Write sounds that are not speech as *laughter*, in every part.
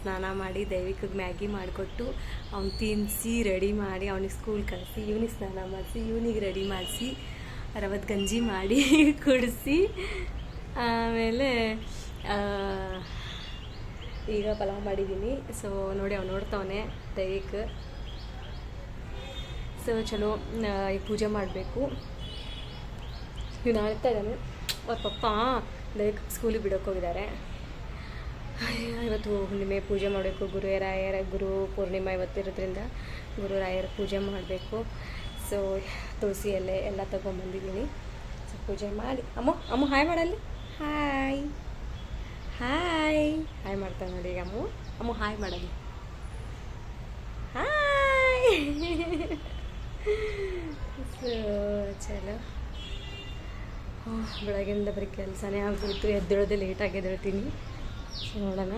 ಸ್ನಾನ ಮಾಡಿ ದೈವಿಕಗೆ ಮ್ಯಾಗಿ ಮಾಡಿಕೊಟ್ಟು ಅವ್ನು ತಿನ್ನಿಸಿ ರೆಡಿ ಮಾಡಿ ಅವನಿಗೆ ಸ್ಕೂಲ್ ಕಳಿಸಿ, ಇವನಿಗೆ ಸ್ನಾನ ಮಾಡಿಸಿ, ಇವನಿಗೆ ರೆಡಿ ಮಾಡಿಸಿ ರವತ್ತು ಗಂಜಿ ಮಾಡಿ *laughs* ಕುಡಿಸಿ, ಆಮೇಲೆ ಈಗ ಪಲಾವ್ ಮಾಡಿದ್ದೀನಿ ಸೊ ನೋಡಿ ಅವ್ನು ನೋಡ್ತಾವನೆ, ದೈವಿಕ್. ಸೊ ಚಲೋ ಈ ಪೂಜೆ ಮಾಡಬೇಕು. ಇವ್ನು ಆಡ್ತಾ ಇದ್ದಾನೆ. ಅವ್ರ ಪಪ್ಪ, ದೈವಿಕ್ ಸ್ಕೂಲಿಗೆ ಬಿಡೋಕೆ ಹೋಗಿದ್ದಾರೆ. ಇವತ್ತು ಹುಣ್ಣಿಮೆ ಪೂಜೆ ಮಾಡಬೇಕು. ಗುರುರಾಯರ ಗುರು ಪೂರ್ಣಿಮಾ ಇವತ್ತಿರೋದ್ರಿಂದ ಗುರುರಾಯರ ಪೂಜೆ ಮಾಡಬೇಕು. ಸೊ ತುಳಸಿ ಎಲೆ ಎಲ್ಲ ತೊಗೊಂಬಂದಿದ್ದೀನಿ. ಸೊ ಪೂಜೆ ಮಾಡಿ. ಅಮ್ಮ ಅಮ್ಮ ಹಾಯ್ ಮಾಡಲ್ಲಿ ಹಾಯ್ ಹಾಯ್ ಹಾಯ್ ಮಾಡ್ತಾನೆ ನೋಡಿ ಈಗ ಅಮ್ಮ. ಅಮ್ಮ ಹಾಯ್ ಮಾಡಲಿ ಹಾಯ್ ಸೊ ಚಲೋ. ಬೆಳಗ್ಗೆಯಿಂದ ಬರೀ ಕೆಲಸನೇ ಆಗ್ಬಿಡ್ತು. ಎದ್ದೇಳೋದೇ ಲೇಟಾಗಿ ಎದ್ದೇಳ್ತೀನಿ. ಸೊ ನೋಡೋಣ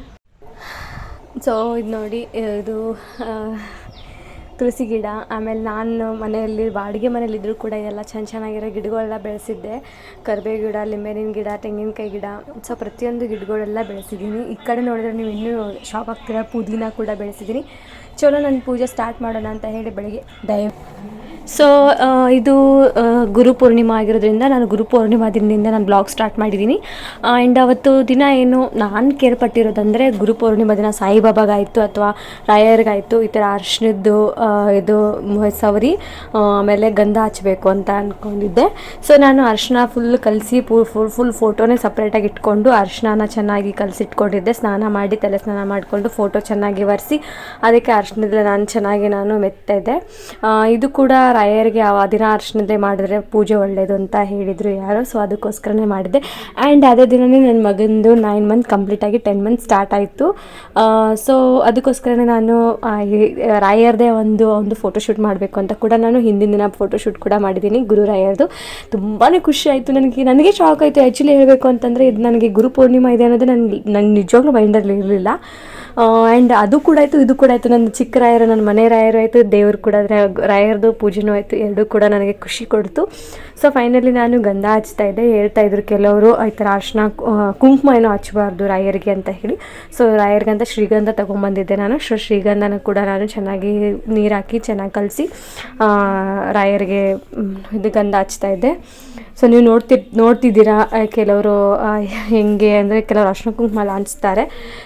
ಸೊ ಇದು ನೋಡಿ, ಇದು ತುಳಸಿ ಗಿಡ, ಆಮೇಲೆ ನಾನು ಮನೆಯಲ್ಲಿ, ಬಾಡಿಗೆ ಮನೇಲಿದ್ದರೂ ಕೂಡ ಎಲ್ಲ ಚೆನ್ನ ಚೆನ್ನಾಗಿರೋ ಗಿಡಗಳೆಲ್ಲ ಬೆಳೆಸಿದ್ದೆ. ಕರ್ಬೇವು ಗಿಡ ಲಿಂಬೆನಿನ ಗಿಡ, ತೆಂಗಿನಕಾಯಿ ಗಿಡ, ಸೊ ಪ್ರತಿಯೊಂದು ಗಿಡಗಳೆಲ್ಲ ಬೆಳೆಸಿದ್ದೀನಿ. ಈ ಕಡೆ ನೋಡಿದ್ರೆ ನೀವು ಇನ್ನೂ ಶಾಪ್ ಆಗ್ತೀರ ಪುದೀನ ಕೂಡ ಬೆಳೆಸಿದ್ದೀನಿ. ಚಲೋ, ನಾನು ಪೂಜೆ ಸ್ಟಾರ್ಟ್ ಮಾಡೋಣ ಅಂತ ಹೇಳಿ ಬೆಳಗ್ಗೆ ದಯ ಸೊ ಇದು ಆ, ಗುರು ಪೂರ್ಣಿಮಾ ಆಗಿರೋದ್ರಿಂದ ನಾನು ಗುರು ಪೂರ್ಣಿಮಾ ದಿನದಿಂದ ನಾನು ಬ್ಲಾಗ್ ಸ್ಟಾರ್ಟ್ ಮಾಡಿದ್ದೀನಿ. ಆ್ಯಂಡ್ ಅವತ್ತು ದಿನ ಏನು ನಾನು ಕೇಳ್ಪಟ್ಟಿರೋದಂದರೆ ಗುರು ಪೂರ್ಣಿಮಾ ದಿನ ಸಾಯಿಬಾಬಾಗಾಯಿತು ಅಥವಾ ರಾಯರ್ಗಾಯಿತು ಈ ಥರ ಅರ್ಶಿನದ್ದು ಇದು ಸವರಿ ಆಮೇಲೆ ಗಂಧ ಹಚ್ಚಬೇಕು ಅಂತ ಅಂದ್ಕೊಂಡಿದ್ದೆ ಸೊ ನಾನು ಅರ್ಶಿನ ಫುಲ್ ಕಲಸಿ ಫುಲ್ ಫುಲ್ ಫುಲ್ ಫೋಟೋನೇ ಸಪ್ರೇಟಾಗಿ ಇಟ್ಕೊಂಡು ಅರ್ಶಿನ ಚೆನ್ನಾಗಿ ಕಲಸಿಟ್ಕೊಂಡಿದ್ದೆ. ಸ್ನಾನ ಮಾಡಿ ತಲೆ ಸ್ನಾನ ಮಾಡಿಕೊಂಡು ಫೋಟೋ ಚೆನ್ನಾಗಿ ಒರೆಸಿ ಅದಕ್ಕೆ ಅರ್ಶಿನದಲ್ಲಿ ನಾನು ಚೆನ್ನಾಗಿ ನಾನು ಮೆತ್ತಿದ್ದೆ ಇದು ಕೂಡ ರಾಯರಿಗೆ ಆ ದಿನ ಅರ್ಶಿನದೇ ಮಾಡಿದ್ರೆ ಪೂಜೆ ಒಳ್ಳೆಯದು ಅಂತ ಹೇಳಿದರು ಯಾರು. ಸೊ ಅದಕ್ಕೋಸ್ಕರನೇ ಮಾಡಿದೆ ಆ್ಯಂಡ್ ಅದೇ ದಿನವೇ ನನ್ನ ಮಗಂದು ನೈನ್ ಮಂತ್ ಕಂಪ್ಲೀಟಾಗಿ ಟೆನ್ ಮಂತ್ ಸ್ಟಾರ್ಟ್ ಆಯಿತು. ಸೊ ಅದಕ್ಕೋಸ್ಕರನೇ ನಾನು ರಾಯರ್ದೇ ಒಂದು ಒಂದು ಫೋಟೋಶೂಟ್ ಮಾಡಬೇಕು ಅಂತ ಕೂಡ ನಾನು ಹಿಂದಿನ ದಿನ ಫೋಟೋಶೂಟ್ ಕೂಡ ಮಾಡಿದ್ದೀನಿ ಗುರು ರಾಯರ್ದು. ತುಂಬಾ ಖುಷಿ ಆಯಿತು ನನಗೆ. ನನಗೆ ಶಾಕ್ ಆಯಿತು. ಆ್ಯಕ್ಚುಲಿ ಹೇಳಬೇಕು ಅಂತಂದರೆ ಇದು ನನಗೆ ಗುರು ಪೂರ್ಣಿಮಾ ಇದೆ ಅನ್ನೋದು ನನಗೆ ನಂಗೆ ನಿಜವಾಗ್ಲೂ ಮೈಂಡಲ್ಲಿ ಇರಲಿಲ್ಲ ಆ್ಯಂಡ್ ಅದು ಕೂಡ ಆಯಿತು, ಇದು ಕೂಡ ಆಯಿತು. ನನ್ನ ಚಿಕ್ಕ ರಾಯರು, ನನ್ನ ಮನೆ ರಾಯರು ಆಯಿತು, ದೇವ್ರು ಕೂಡ ರಾಯರದು ಪೂಜೆನೂ ಆಯಿತು, ಎರಡೂ ಕೂಡ ನನಗೆ ಖುಷಿ ಕೊಡ್ತು. ಸೊ ಫೈನಲಿ ನಾನು ಗಂಧ ಹಚ್ತಾ ಇದ್ದೆ, ಹೇಳ್ತಾ ಇದ್ರು ಕೆಲವರು, ಈ ಥರ ಅರ್ಶನ ಕುಂಕುಮ ಏನೋ ಹಚ್ಚಬಾರ್ದು ರಾಯರಿಗೆ, ಅಂತ ಹೇಳಿ. ಸೊ ಅಂತ ಶ್ರೀಗಂಧ ತೊಗೊಂಬಂದಿದ್ದೆ ನಾನು. ಸೊ ಶ್ರೀಗಂಧನ ಕೂಡ ನಾನು ಚೆನ್ನಾಗಿ ನೀರು ಹಾಕಿ, ಚೆನ್ನಾಗಿ ಕಲಸಿ ರಾಯರಿಗೆ ಇದು ಗಂಧ ಹಚ್ತಾ ಇದ್ದೆ. ಸೊ ನೀವು ನೋಡ್ತಿ, ನೋಡ್ತಿದ್ದೀರಾ ಕೆಲವರು ಹೆಂಗೆ ಅಂದರೆ ಕೆಲವರು ಅರ್ಶನ ಕುಂಕುಮ ಎಲ್ಲ ಹಂಚ್ತಾರೆ.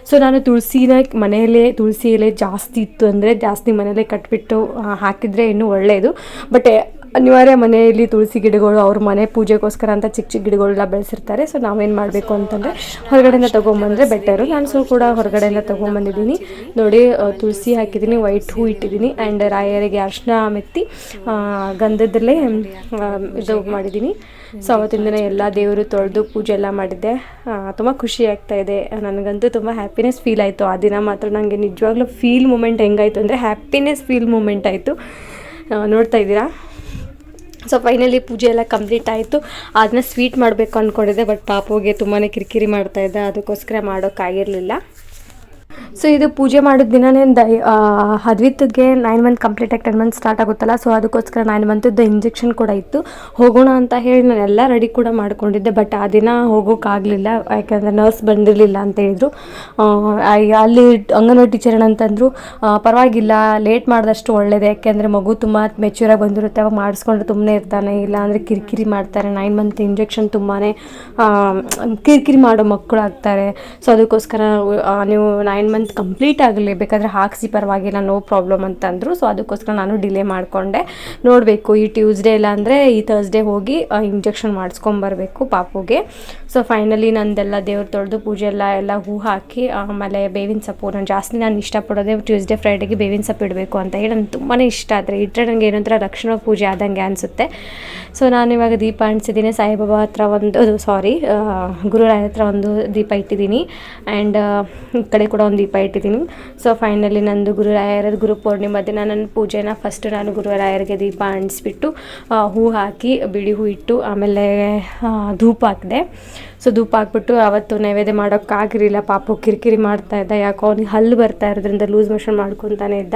ಸೊ ನಾನು ತುಳಸಿನ ಮನೆಯಲ್ಲೇ ತುಳಸಿ ಎಲೆ ಜಾಸ್ತಿ ಇತ್ತು ಅಂದರೆ ಜಾಸ್ತಿ ಮನೆಯಲ್ಲೇ ಕಟ್ಬಿಟ್ಟು ಹಾಕಿದರೆ ಇನ್ನೂ ಒಳ್ಳೆಯದು ಬಟ್ ಅನಿವಾರ್ಯ ಮನೆಯಲ್ಲಿ ತುಳಸಿ ಗಿಡಗಳು, ಅವ್ರ ಮನೆ ಪೂಜೆಗೋಸ್ಕರ ಅಂತ ಚಿಕ್ಕ ಚಿಕ್ಕ ಗಿಡಗಳೆಲ್ಲ ಬೆಳೆಸಿರ್ತಾರೆ. ಸೊ ನಾವೇನು ಮಾಡಬೇಕು ಅಂತಂದರೆ, ಹೊರಗಡೆಯಿಂದ ತೊಗೊಂಬಂದರೆ ಬೆಟರು ನಾನು ಸೊ ಕೂಡ ಹೊರಗಡೆಯಿಂದ ತೊಗೊಂಬಂದಿದ್ದೀನಿ. ನೋಡಿ ತುಳಸಿ ಹಾಕಿದ್ದೀನಿ ವೈಟ್ ಹೂ ಇಟ್ಟಿದ್ದೀನಿ ಆ್ಯಂಡ್ ರಾಯರಿಗೆ ಅರ್ಶಿನ ಮೆತ್ತಿ ಗಂಧದಲ್ಲೇ ಇದು ಮಾಡಿದ್ದೀನಿ. ಸೊ ಅವತ್ತಿನ ದಿನ ಎಲ್ಲ ದೇವರು ತೊಳೆದು ಪೂಜೆ ಎಲ್ಲ ಮಾಡಿದ್ದೆ. ತುಂಬ ಖುಷಿ ಆಗ್ತಾ ಇದೆ. ನನಗಂತೂ ತುಂಬ ಹ್ಯಾಪಿನೆಸ್ ಫೀಲ್ ಆಯಿತು. ಆ ದಿನ ಮಾತ್ರ ನನಗೆ ನಿಜವಾಗ್ಲೂ ಫೀಲ್ ಮೂಮೆಂಟ್ ಹೆಂಗಾಯಿತು ಅಂದರೆ ಹ್ಯಾಪಿನೆಸ್ ಫೀಲ್ ಮೂಮೆಂಟ್ ಆಯಿತು. ನೋಡ್ತಾ ಇದ್ದೀರಾ? ಸೊ ಫೈನಲಿ ಪೂಜೆ ಎಲ್ಲ ಕಂಪ್ಲೀಟ್ ಆಯಿತು. ಅದನ್ನ ಸ್ವೀಟ್ ಮಾಡಬೇಕು ಅಂದ್ಕೊಂಡಿದ್ದೆ ಬಟ್ ಪಾಪುಗೆ ತುಂಬಾ ಕಿರಿಕಿರಿ ಮಾಡ್ತಾಯಿದ್ದೆ ಅದಕ್ಕೋಸ್ಕರ ಮಾಡೋಕ್ಕಾಗಿರಲಿಲ್ಲ. ಸೊ ಇದು ಪೂಜೆ ಮಾಡಿದ ದಿನನೇ ದೈ ಹದ್ವಿತ್ಗೆ ನೈನ್ ಮಂತ್ ಕಂಪ್ಲೀಟ್ ಆಗಿ ಟೆನ್ ಮಂತ್ ಸ್ಟಾರ್ಟ್ ಆಗುತ್ತಲ್ಲ? ಸೊ ಅದಕ್ಕೋಸ್ಕರ ನೈನ್ ಮಂತದ್ದು ಇಂಜೆಕ್ಷನ್ ಕೂಡ ಇತ್ತು. ಹೋಗೋಣ ಅಂತ ಹೇಳಿ ನಾನು ಎಲ್ಲ ರೆಡಿ ಕೂಡ ಮಾಡ್ಕೊಂಡಿದ್ದೆ. ಬಟ್ ಆ ದಿನ ಹೋಗೋಕ್ಕಾಗಲಿಲ್ಲ ಯಾಕೆಂದರೆ ನರ್ಸ್ ಬಂದಿರಲಿಲ್ಲ ಅಂತ ಹೇಳಿದ್ರು. ಅಲ್ಲಿ ಅಂಗನವಾಡಿ ಟೀಚರ್ ಏನಂತಂದ್ರು ಪರವಾಗಿಲ್ಲ ಲೇಟ್ ಮಾಡಿದಷ್ಟು ಒಳ್ಳೇದು. ಯಾಕೆಂದರೆ ಮಗು ತುಂಬ ಮೆಚ್ಯೂರಾಗಿ ಬಂದಿರುತ್ತೆ. ಅವಾಗ ಮಾಡಿಸ್ಕೊಂಡ್ರೆ ತುಂಬನೇ ಇರ್ತಾನೆ. ಇಲ್ಲ ಅಂದರೆ ಕಿರಿಕಿರಿ ಮಾಡ್ತಾರೆ. ನೈನ್ ಮಂತ್ ಇಂಜೆಕ್ಷನ್ ತುಂಬಾ ಕಿರಿಕಿರಿ ಮಾಡೋ ಮಕ್ಕಳು ಆಗ್ತಾರೆ ಸೊ ಅದಕ್ಕೋಸ್ಕರ ನೀವು ನೈನ್ ಮಂತ್ ಕಂಪ್ಲೀಟ್ ಆಗಲಿ, ಬೇಕಾದರೆ ಹಾಕಿಸಿ, ಪರವಾಗಿಲ್ಲ, ನೋ ಪ್ರಾಬ್ಲಮ್ ಅಂತಂದರು. ಸೊ ಅದಕ್ಕೋಸ್ಕರ ನಾನು ಡಿಲೇ ಮಾಡಿಕೊಂಡೆ. ನೋಡಬೇಕು, ಈ ಟ್ಯೂಸ್ಡೇ ಇಲ್ಲ ಅಂದರೆ ಈ ಥರ್ಸ್ಡೇ ಹೋಗಿ ಇಂಜೆಕ್ಷನ್ ಮಾಡಿಸ್ಕೊಂಬರ್ಬೇಕು ಪಾಪುಗೆ. ಸೊ ಫೈನಲಿ ನಂದೆಲ್ಲ ದೇವ್ರ ತೊಳೆದು ಪೂಜೆ ಎಲ್ಲ ಎಲ್ಲ ಹೂ ಹಾಕಿ ಆಮೇಲೆ ಬೇವಿನ ಸೊಪ್ಪು. ನಾನು ಜಾಸ್ತಿ ನಾನು ಇಷ್ಟಪಡೋದೇ ಟ್ಯೂಸ್ಡೇ ಫ್ರೈಡೇಗೆ ಬೇವಿನ ಸೊಪ್ಪು ಇಡಬೇಕು ಅಂತ ಹೇಳಿ ನನಗೆ ತುಂಬಾ ಇಷ್ಟ ಆದರೆ ಇಟ್ಟರೆ ನನಗೆ ಏನಂತರ ರಕ್ಷಣಾ ಪೂಜೆ ಆದಂಗೆ ಅನಿಸುತ್ತೆ. ಸೊ ನಾನು ಇವಾಗ ದೀಪ ಅಂಟಿಸಿದ್ದೀನಿ ಸಾಯಿಬಾಬಾ ಹತ್ರ ಒಂದು ಸಾರಿ ಗುರುರಾಯ ಹತ್ರ ಒಂದು ದೀಪ ಇಟ್ಟಿದ್ದೀನಿ ಆ್ಯಂಡ್ ಈ ಕಡೆ ಕೂಡ ಒಂದು ದೀಪ ಇಟ್ಟಿದ್ದೀನಿ. ಸೊ ಫೈನಲಿ ನಂದು ಗುರುರಾಯರ ಗುರು ಪೂರ್ಣಿಮಾ ದಿನ ನನ್ನ ಪೂಜೆನ ಫಸ್ಟ್ ನಾನು ಗುರುರಾಯರಿಗೆ ದೀಪ ಅಂಟಿಸ್ಬಿಟ್ಟು ಹೂ ಹಾಕಿ, ಬಿಳಿ ಹೂ ಇಟ್ಟು, ಆಮೇಲೆ ಧೂಪ ಹಾಕಿದೆ. ಸೊ ಧೂಪ ಹಾಕ್ಬಿಟ್ಟು ಅವತ್ತು ನೈವೇದ್ಯ ಮಾಡೋಕ್ಕಾಗಿರಲಿಲ್ಲ ಪಾಪು ಕಿರಿಕಿರಿ ಮಾಡ್ತಾ ಇದ್ದ. ಯಾಕೋ ಅವ್ನಿಗೆ ಹಲ್ಲು ಬರ್ತಾ ಇರೋದ್ರಿಂದ ಲೂಸ್ ಮೋಷನ್ ಮಾಡ್ಕೊತಾನೆ ಇದ್ದ.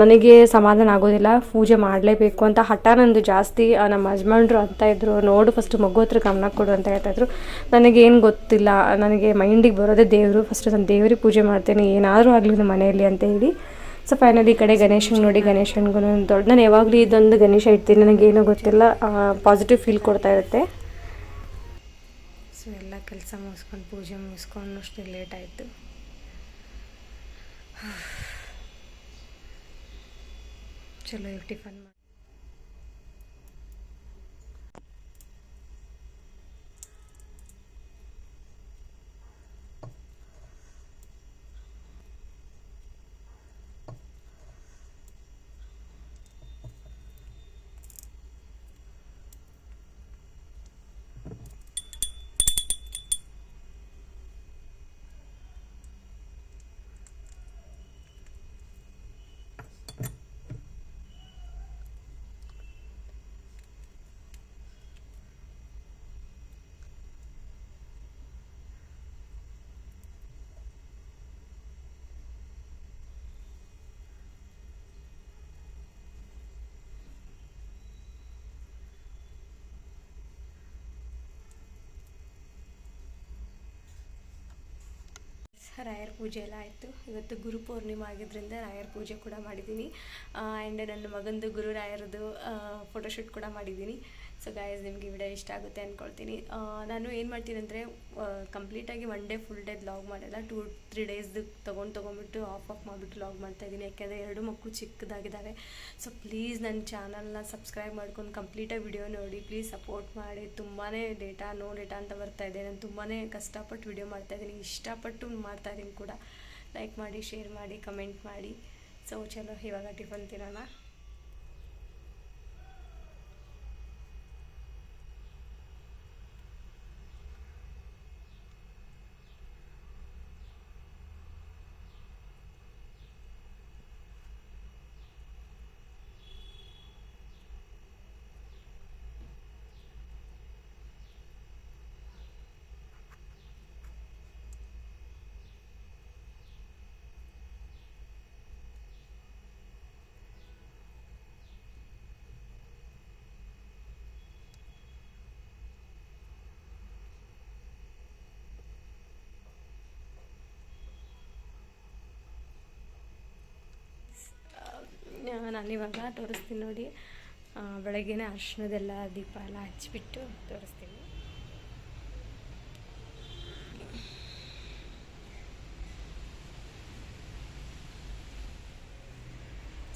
ನನಗೆ ಸಮಾಧಾನ ಆಗೋದಿಲ್ಲ. ಪೂಜೆ ಮಾಡಲೇಬೇಕು ಅಂತ ಹಠ ನಂದು ಜಾಸ್ತಿ. ನಮ್ಮ ಯಜಮಾನ್ರು ಅಂತ ಇದ್ದರು ನೋಡು ಫಸ್ಟ್ ಮಗು ಹತ್ರ ಗಮನ ಕೊಡು ಅಂತ ಹೇಳ್ತಾಯಿದ್ರು ನನಗೇನು ಗೊತ್ತಿಲ್ಲ. ನನಗೆ ಮೈಂಡಿಗೆ ಬರೋದೇ ದೇವರು. ಫಸ್ಟ್ ನಾನು ದೇವರಿಗೆ ಪೂಜೆ ಮಾಡ್ತೇನೆ. ಏನಾದರೂ ಆಗಲಿ ನಮ್ಮ ಮನೆಯಲ್ಲಿ ಅಂತ ಹೇಳಿ. ಸೊ ಫೈನಲಿ ಈ ಕಡೆ ಗಣೇಶನ ನೋಡಿ ಗಣೇಶನ್ಗೂ ದೊಡ್ಡ ನಾನು ಯಾವಾಗಲೂ ಇದೊಂದು ಗಣೇಶ ಇಡ್ತೀನಿ. ನನಗೇನೋ ಗೊತ್ತಿಲ್ಲ. ಪಾಸಿಟಿವ್ ಫೀಲ್ ಕೊಡ್ತಾ ಇರುತ್ತೆ. ಸೊ ಎಲ್ಲ ಕೆಲಸ ಮುಗಿಸ್ಕೊಂಡು ಪೂಜೆ ಮುಗಿಸ್ಕೊಂಡು ಅಷ್ಟು ಲೇಟ್ ಆಯಿತು. *sighs* ಚಲೋ ಟಿಫನ್ ಮಾಡಿ ರಾಯರ ಪೂಜೆ ಎಲ್ಲ ಆಯಿತು. ಇವತ್ತು ಗುರು ಪೂರ್ಣಿಮೆ ಆಗಿದ್ದರಿಂದ ರಾಯರ ಪೂಜೆ ಕೂಡ ಮಾಡಿದ್ದೀನಿ. ಆ್ಯಂಡ್ ನನ್ನ ಮಗಂದು ಗುರು ರಾಯರದು ಫೋಟೋಶೂಟ್ ಕೂಡ ಮಾಡಿದ್ದೀನಿ. ಸೊ ಗಾಯಸ್ ನಿಮಗೆ ವಿಡಿಯೋ ಇಷ್ಟ ಆಗುತ್ತೆ ಅಂದ್ಕೊಳ್ತೀನಿ ನಾನು ಏನು ಮಾಡ್ತೀನಿ ಅಂದರೆ ಕಂಪ್ಲೀಟಾಗಿ one day full day log ಮಾಡಲ್ಲ ಟೂ ತ್ರೀ ಡೇಸ್ದು ತೊಗೊಂಡು ತೊಗೊಂಡ್ಬಿಟ್ಟು ಆಫ್ ಆಫ್ ಮಾಡಿಬಿಟ್ಟು ಲಾಗ್ ಮಾಡ್ತಾಯಿದ್ದೀನಿ ಯಾಕೆಂದರೆ ಎರಡು ಮಕ್ಕಳು ಚಿಕ್ಕದಾಗಿದ್ದಾವೆ ಸೊ ಪ್ಲೀಸ್ ನನ್ನ ಚಾನಲ್ನ ಸಬ್ಸ್ಕ್ರೈಬ್ ಮಾಡ್ಕೊಂಡು ಕಂಪ್ಲೀಟಾಗಿ ವಿಡಿಯೋ ನೋಡಿ. ಪ್ಲೀಸ್ ಸಪೋರ್ಟ್ ಮಾಡಿ. ತುಂಬಾ ಡೇಟಾ ನೋ ಡೇಟಾ ಅಂತ ಬರ್ತಾ ಇದೆ. ನಾನು ತುಂಬಾ ಕಷ್ಟಪಟ್ಟು ವಿಡಿಯೋ ಮಾಡ್ತಾಯಿದ್ದೀನಿ ಇಷ್ಟಪಟ್ಟು ಮಾಡ್ತಾಯಿದ್ದೀನಿ ಕೂಡ. ಲೈಕ್ ಮಾಡಿ ಶೇರ್ ಮಾಡಿ ಕಮೆಂಟ್ ಮಾಡಿ. ಸೊ ಚಲೋ, ಇವಾಗ ಟಿಫನ್ ತಿನ್ನೋಣ. ನಾನಿವಾಗ ತೋರಿಸ್ತೀನಿ ನೋಡಿ. ಬೆಳಗ್ಗೆನೇ ಅರ್ಶಿಣದೆಲ್ಲ ದೀಪ ಎಲ್ಲ ಹಚ್ಚಿಬಿಟ್ಟು ತೋರಿಸ್ತೀನಿ.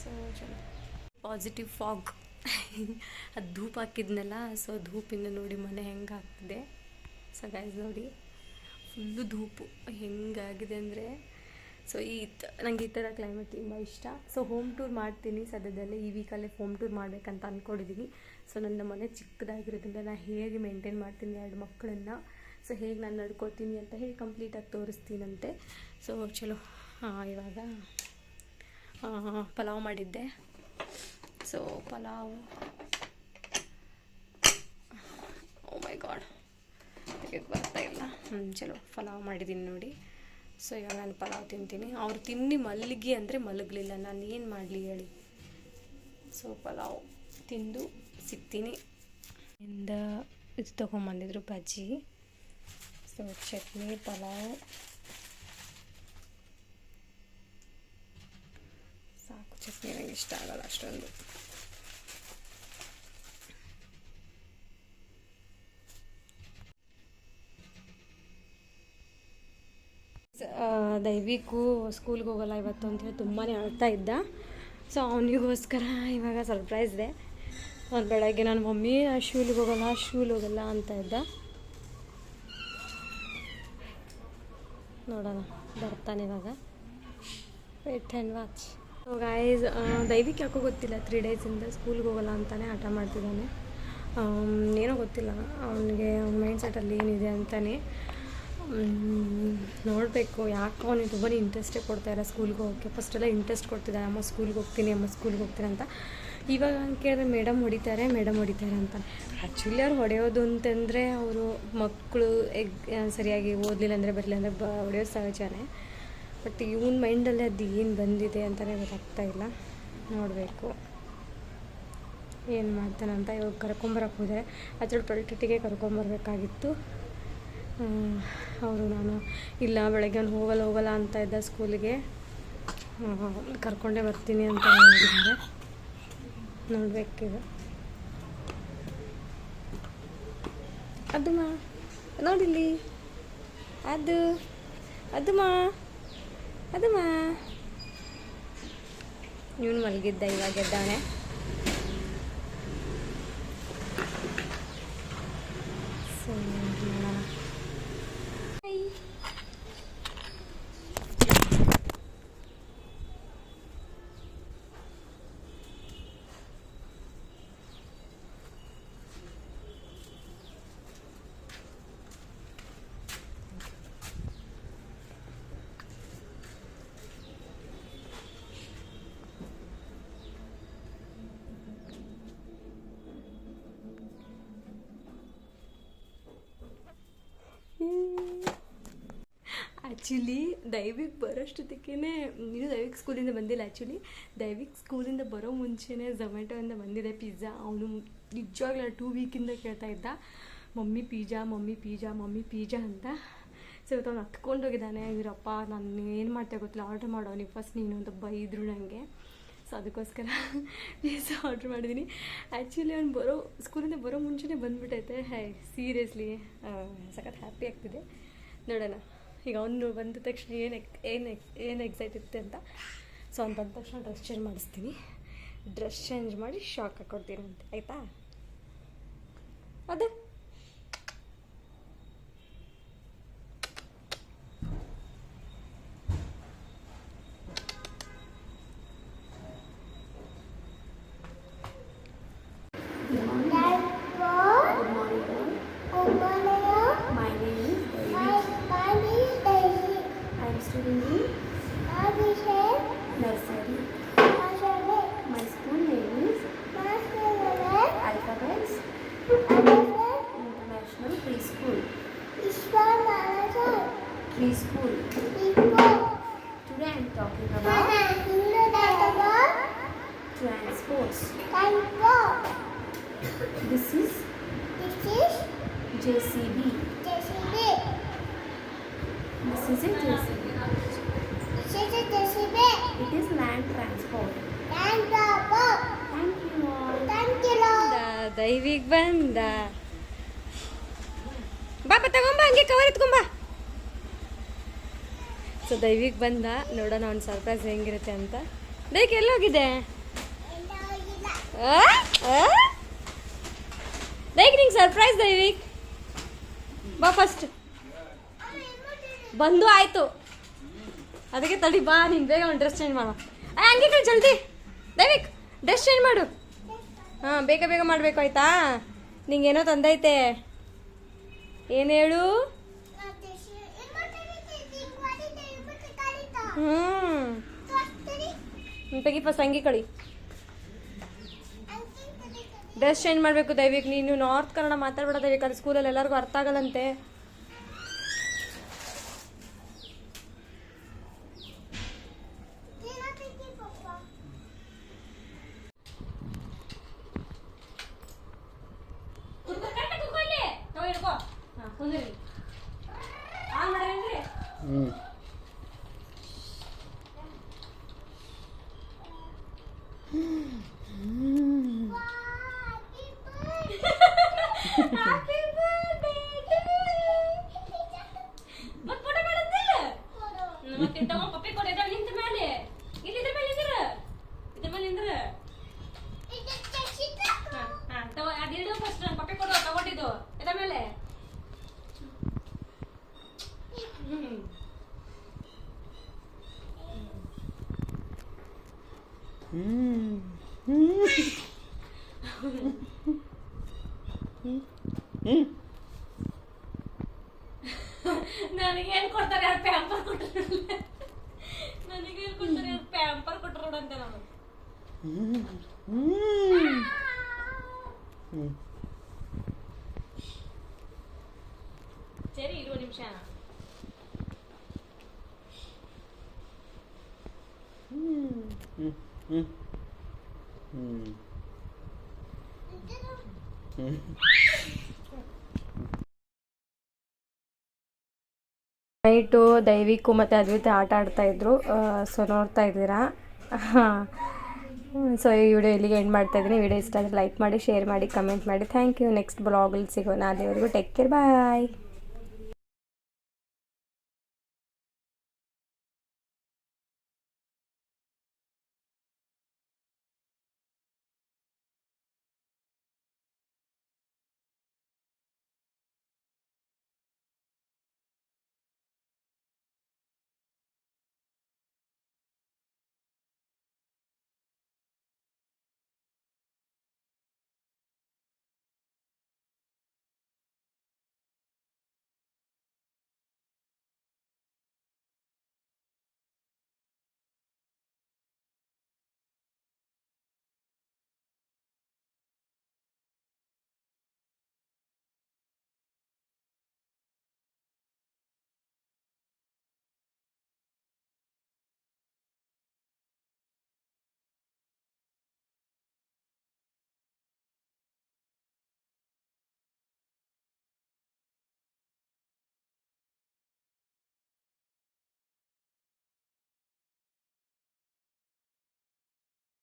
ಸೊ ಪಾಸಿಟಿವ್ ಫಾಗ್ ಅದು ಧೂಪ ಹಾಕಿದ್ನಲ್ಲ ಸೊ ಧೂಪಿಂದ ನೋಡಿ ಮನೆ ಹೆಂಗೆ ಆಗ್ತಿದೆ. ಸೊ ಗೈಸ್ ನೋಡಿ. ಫುಲ್ಲು ಧೂಪು. ಹೆಂಗಾಗಿದೆ ಅಂದರೆ ಸೊ ಈ ನನಗೆ ಈ ಥರ ಕ್ಲೈಮೇಟ್ ತುಂಬ ಇಷ್ಟ. ಸೊ ಹೋಮ್ ಟೂರ್ ಮಾಡ್ತೀನಿ ಸದ್ಯದಲ್ಲೇ. ಈ ವೀಕಲ್ಲೇ ಹೋಮ್ ಟೂರ್ ಮಾಡಬೇಕಂತ ಅಂದ್ಕೊಂಡಿದ್ದೀನಿ ಸೊ ನನ್ನ ಮನೆ ಚಿಕ್ಕದಾಗಿರೋದ್ರಿಂದ ನಾನು ಹೇಗೆ ಮೇಂಟೈನ್ ಮಾಡ್ತೀನಿ ಎರಡು ಮಕ್ಕಳನ್ನು. ಸೊ ಹೇಗೆ ನಾನು ನಡ್ಕೋತೀನಿ ಅಂತ ಹೇಳಿ ಕಂಪ್ಲೀಟಾಗಿ ತೋರಿಸ್ತೀನಂತೆ. ಸೊ ಚಲೋ. ಇವಾಗ ಪಲಾವ್ ಮಾಡಿದ್ದೆ. So pulao. Oh my god ಬರ್ತಾ ಇಲ್ಲ. ಹ್ಞೂ ಚಲೋ. ಪಲಾವ್ ಮಾಡಿದ್ದೀನಿ ನೋಡಿ. ಸೊ ಇವಾಗ ನಾನು ಪಲಾವ್ ತಿಂತೀನಿ. ಅವ್ರು ತಿನ್ನಿ ಮಲ್ಲಿಗೆ ಅಂದರೆ ಮಲಗಲಿಲ್ಲ. ನಾನು ಏನು ಮಾಡಲಿ ಹೇಳಿ. ಸೊ ಪಲಾವ್ ತಿಂದು ಸಿಗ್ತೀನಿ. ಇಂದ ಇದು ತೊಗೊಂಬಂದಿದ್ರು ಬಜ್ಜಿ. So chutney, pulao. ಸಾಕು, ಚಟ್ನಿ ನನಗೆ ಇಷ್ಟ ಆಗಲ್ಲ ಅಷ್ಟೊಂದು. ದೈವಿಕು ಸ್ಕೂಲ್ಗೆ ಹೋಗಲ್ಲ ಇವತ್ತು ಅಂತೇಳಿ ತುಂಬಾ ಅಳ್ತಾ ಇದ್ದ. ಸೊ ಅವನಿಗೋಸ್ಕರ ಇವಾಗ ಸರ್ಪ್ರೈಸ್ ಇದೆ. ಅವ್ನು ಬೆಳಗ್ಗೆ ನನ್ನ ಮಮ್ಮಿ ಶೂಲಿಗೆ ಹೋಗಲ್ಲ ಶೂಲ್ ಹೋಗಲ್ಲ ಅಂತ ಇದ್ದ. ನೋಡೋಣ, ಬರ್ತಾನೆ ಇವಾಗ. Wait and watch so guys Daivik ಯಾಕೋ ಗೊತ್ತಿಲ್ಲ ತ್ರೀ ಡೇಸಿಂದ ಸ್ಕೂಲ್ಗೆ ಹೋಗಲ್ಲ ಅಂತಲೇ ಆಟ ಮಾಡ್ತಿದ್ದಾನೆ. ಏನೋ ಗೊತ್ತಿಲ್ಲ, ಅವನಿಗೆ ಅವ್ನ ಮೈಂಡ್ ಸೆಟಲ್ಲಿ ಏನಿದೆ ಅಂತಾನೆ. ನೋಡಬೇಕು. ಯಾಕೋ ಅವನಿಗೆ ತುಂಬಾ ಇಂಟ್ರೆಸ್ಟೇ ಕೊಡ್ತಾ ಇಲ್ಲ ಸ್ಕೂಲ್ಗೆ ಹೋಗೋಕ್ಕೆ. ಫಸ್ಟೆಲ್ಲ ಇಂಟ್ರೆಸ್ಟ್ ಕೊಡ್ತಿದ್ದಾರೆ ಅಮ್ಮ ಸ್ಕೂಲ್ಗೆ ಹೋಗ್ತೀನಿ, ಅಮ್ಮ ಸ್ಕೂಲ್ಗೆ ಹೋಗ್ತೀನಿ ಅಂತ. ಇವಾಗ ಕೇಳಿದ್ರೆ, ಮೇಡಮ್ ಹೊಡಿತಾರೆ ಮೇಡಮ್ ಹೊಡಿತಾರೆ ಅಂತ. ಆ್ಯಕ್ಚುಲಿ ಅವ್ರು ಹೊಡೆಯೋದು ಅಂತಂದರೆ ಅವರು ಮಕ್ಕಳು ಎಗ್ ಸರಿಯಾಗಿ ಓದಲಿಲ್ಲ ಅಂದರೆ, ಬರಲಿಲ್ಲ ಅಂದರೆ ಬ, ಹೊಡೆಯೋದು ಸಹಜನೇ. ಬಟ್ ಇವನ ಮೈಂಡಲ್ಲಿ ಅದು ಏನು ಬಂದಿದೆ ಅಂತಲೇ ಗೊತ್ತಾಗ್ತಾ ಇಲ್ಲ. ನೋಡಬೇಕು. ಏನು ಮಾಡ್ತಾನಂತ ಇವಾಗ ಕರ್ಕೊಂಬರಕ್ಕೆ ಹೋದರೆ ಅದ್ರಲ್ಲಿ ಪ್ರೊಡಕ್ಟಿಗೆ ಕರ್ಕೊಂಬರ್ಬೇಕಾಗಿತ್ತು. ಅವರು ನಾನು ಇಲ್ಲ, ಬೆಳಗ್ಗೆ ಹೋಗಲ್ಲ ಹೋಗಲ್ಲ ಅಂತ ಇದ್ದ ಸ್ಕೂಲಿಗೆ. ಕರ್ಕೊಂಡೇ ಬರ್ತೀನಿ ಅಂತ ಹೇಳಿದ್ದಾರೆ. ನೋಡಬೇಕೀಗ ಅದು ಮಾ, ನೋಡಿಲ್ಲಿ. ಅದು ಅದು ಮಾ ಅದು ಮಾ. ಇವನು ಮಲಗಿದ್ದ, ಇವಾಗ ಎದ್ದಾನೆ ಸೊ ನೋಡೋಣ ಆ್ಯಕ್ಚುಲಿ ದೈವಿಕ್ ಬರೋಷ್ಟೊತ್ತಿಗೆ ನೀನು ದೈವಿಕ್ ಸ್ಕೂಲಿಂದ ಬಂದಿಲ್ಲ ಆ್ಯಕ್ಚುಲಿ ದೈವಿಕ್ ಸ್ಕೂಲಿಂದ ಬರೋ ಮುಂಚೆನೇ ಝೊಮ್ಯಾಟೋಯಿಂದ ಬಂದಿದೆ ಪಿಜ್ಜಾ ಅವನು ನಿಜವಾಗ್ಲೂ ಟೂ ವೀಕಿಂದ ಕೇಳ್ತಾ ಇದ್ದ, mummy pizza mummy pizza mummy pizza ಅಂತ. ಸೊ ಇವತ್ತು ಅವ್ನು ಹತ್ಕೊಂಡು ಹೋಗಿದ್ದಾನೆ, ಇವರಪ್ಪ, ನಾನು ಏನು ಮಾಡ್ತಾ ಗೊತ್ತಿಲ್ಲ ಆರ್ಡ್ರ್ ಮಾಡೋ, ನೀವು ಫಸ್ಟ್ ನೀನು ಅಂತ ಬೈದರು ನನಗೆ ಸೊ ಅದಕ್ಕೋಸ್ಕರ ಪಿಜ್ಜಾ ಆರ್ಡ್ರ್ ಮಾಡಿದ್ದೀನಿ ಆ್ಯಕ್ಚುಲಿ ಅವ್ನು ಬರೋ ಸ್ಕೂಲಿಂದ ಬರೋ ಮುಂಚೆನೇ ಬಂದುಬಿಟ್ಟೈತೆ ಹೈ ಸೀರಿಯಸ್ಲಿ ಸಖತ್ ಹ್ಯಾಪಿ ಆಗ್ತಿದೆ. ನೋಡೋಣ. ಈಗ ಅವನು ಬಂದ ತಕ್ಷಣ ಏನು ಎಕ್ ಏನು ಎಕ್ ಏನು ಎಕ್ಸೈಟ್ ಇರುತ್ತೆ ಅಂತ? ಸೊ ಅವ್ನು ಬಂದ ತಕ್ಷಣ ಡ್ರೆಸ್ ಚೇಂಜ್ ಮಾಡಿಸ್ತೀನಿ. ಡ್ರೆಸ್ ಚೇಂಜ್ ಮಾಡಿ ಶಾಕ್ ಹಾಕ್ಕೊಡ್ತೀನಿ ಅಂತ. ಆಯಿತಾ? ಅದೇ? international pre school pre school today I am talking about transports this is J C B this is a J C B it is land transport thank you ದೈವಿಗ್ ಬಂದ ಬಾಪ ತಗೊಂಬ, ಹಂಗೆ ಕವರ್ ಎತ್ಕೊಂಬ. ಸೊ ದೈವಿಗೆ ಬಂದ, ನೋಡೋಣ ಅವ್ನ ಸರ್ಪ್ರೈಸ್ ಹೆಂಗಿರುತ್ತೆ ಅಂತ. ದೈಕ್ ಎಲ್ಲೋಗಿದೆ? ದೈಕ್ ನಿಂಗೆ ಸರ್ಪ್ರೈಸ್ ದೈವಿಕ್? ಬಾ ಫಸ್ಟ್ ಬಂದು ಆಯ್ತು. ಅದಕ್ಕೆ ತಡಿ, ಬಾ, ನೀನು ಬೇಗ ಒಂದು ಡ್ರೆಸ್ ಚೇಂಜ್ ಮಾಡೋ. ಹಂಗೆ ಕಣ್, ಜಲ್ದಿ. ದೈವಿಕ್ ಡ್ರೆಸ್ ಚೇಂಜ್ ಮಾಡು. ಹಾಂ, ಬೇಗ ಬೇಗ ಮಾಡಬೇಕು, ಆಯ್ತಾ? ಏನೋ ತಂದೈತೆ. ಏನು ಹೇಳು? ಹ್ಞೂ ತೆಗಿ ಫಸ್ಟ್ ಅಂಗಿ ಕಳಿ. ಡ್ರೆಸ್ ಚೇಂಜ್ ಮಾಡಬೇಕು ದಯವಿಟ್ಟು ನೀನು ನಾರ್ತ್ ಕನ್ನಡ ಮಾತಾಡ್ಬೇಡ ದಯವಿಟ್ಟು ಅಲ್ಲಿ ಸ್ಕೂಲಲ್ಲಿ ಎಲ್ಲರಿಗೂ ಅರ್ಥ ಆಗಲ್ಲಂತೆ. ಹ್ಞೂ ನನಗೆ ಏನು ಕೊಡ್ತಾರೆ ಯಾರು ಪ್ಯಾಂಪರ್ ಕೊಟ್ಟರು ನನಗೆ ಏನು ಕೊಡ್ತಾರೆ ಯಾರು ಪ್ಯಾಂಪರ್ ಕೊಟ್ಟರು ಅಂತ ನಾನು ಸರಿ ಇರುವ ನಿಮಿಷ ಹ್ಞೂ ಹ್ಞೂ ನೈಟು ದೈವಿಕು ಮತ್ತು ಅದ್ವಿತ ಆಟ ಆಡ್ತಾ ಇದ್ರು. ಸೊ ನೋಡ್ತಾ ಇದ್ದೀರಾ? ಸೊ ಈ ವಿಡಿಯೋ ಇಲ್ಲಿಗೆ ಎಂಡ್ ಮಾಡ್ತಾ ಇದ್ದೀನಿ. ವಿಡಿಯೋ ಇಷ್ಟ ಆದರೆ ಲೈಕ್ ಮಾಡಿ ಶೇರ್ ಮಾಡಿ ಕಮೆಂಟ್ ಮಾಡಿ. ಥ್ಯಾಂಕ್ ಯು ನೆಕ್ಸ್ಟ್ ಬ್ಲಾಗಲ್ಲಿ ಸಿಗೋಣ. ಅಲ್ಲಿವರೆಗೂ ಟೇಕ್ ಕೇರ್ ಬಾಯ್